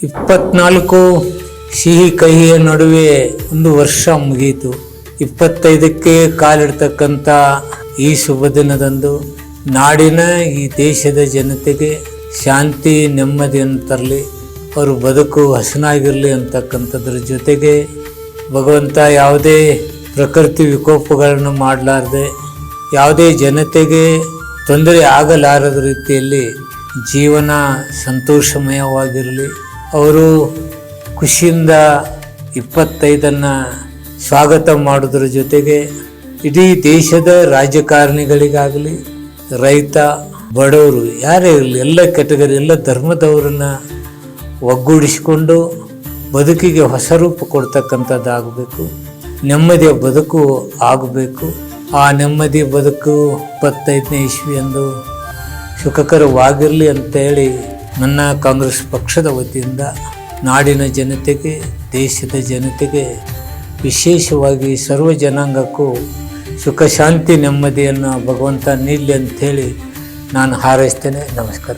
ಇಪ್ಪತ್ನಾಲ್ಕು ಸಿಹಿ ಕಹಿಯ ನಡುವೆ ಒಂದು ವರ್ಷ ಮುಗಿಯಿತು. ಇಪ್ಪತ್ತೈದಕ್ಕೆ ಕಾಲಿಡ್ತಕ್ಕಂಥ ಈ ಶುಭ ದಿನದಂದು ನಾಡಿನ ಈ ದೇಶದ ಜನತೆಗೆ ಶಾಂತಿ ನೆಮ್ಮದಿಯನ್ನು ತರಲಿ. ಅವರು ಬದುಕು ಹಸನಾಗಿರಲಿ ಅಂತಕ್ಕಂಥದ್ರ ಜೊತೆಗೆ ಭಗವಂತ ಯಾವುದೇ ಪ್ರಕೃತಿ ವಿಕೋಪಗಳನ್ನು ಮಾಡಲಾರ್ದೆ, ಯಾವುದೇ ಜನತೆಗೆ ತೊಂದರೆ ಆಗಲಾರದ ರೀತಿಯಲ್ಲಿ ಜೀವನ ಸಂತೋಷಮಯವಾಗಿರಲಿ. ಅವರು ಖುಷಿಯಿಂದ ಇಪ್ಪತ್ತೈದನ್ನು ಸ್ವಾಗತ ಮಾಡೋದ್ರ ಜೊತೆಗೆ ಇಡೀ ದೇಶದ ರಾಜಕಾರಣಿಗಳಿಗಾಗಲಿ, ರೈತ, ಬಡವರು, ಯಾರೇ ಇರಲಿ, ಎಲ್ಲ ಕೆಟಗರಿ ಎಲ್ಲ ಧರ್ಮದವರನ್ನು ಒಗ್ಗೂಡಿಸಿಕೊಂಡು ಬದುಕಿಗೆ ಹೊಸ ರೂಪ ಕೊಡ್ತಕ್ಕಂಥದ್ದಾಗಬೇಕು. ನೆಮ್ಮದಿಯ ಬದುಕು ಆಗಬೇಕು. ಆ ನೆಮ್ಮದಿ ಬದುಕು ಇಪ್ಪತ್ತೈದನೇ ಇಸ್ವಿಯಂದು ಸುಖಕರವಾಗಿರಲಿ ಅಂತೇಳಿ ನನ್ನ ಕಾಂಗ್ರೆಸ್ ಪಕ್ಷದ ವತಿಯಿಂದ ನಾಡಿನ ಜನತೆಗೆ, ದೇಶದ ಜನತೆಗೆ ವಿಶೇಷವಾಗಿ ಸರ್ವ ಜನಾಂಗಕ್ಕೂ ಸುಖ, ಶಾಂತಿ, ನೆಮ್ಮದಿಯನ್ನು ಭಗವಂತ ನೀಡಲಿ ಅಂಥೇಳಿ ನಾನು ಹಾರೈಸ್ತೇನೆ. ನಮಸ್ಕಾರ.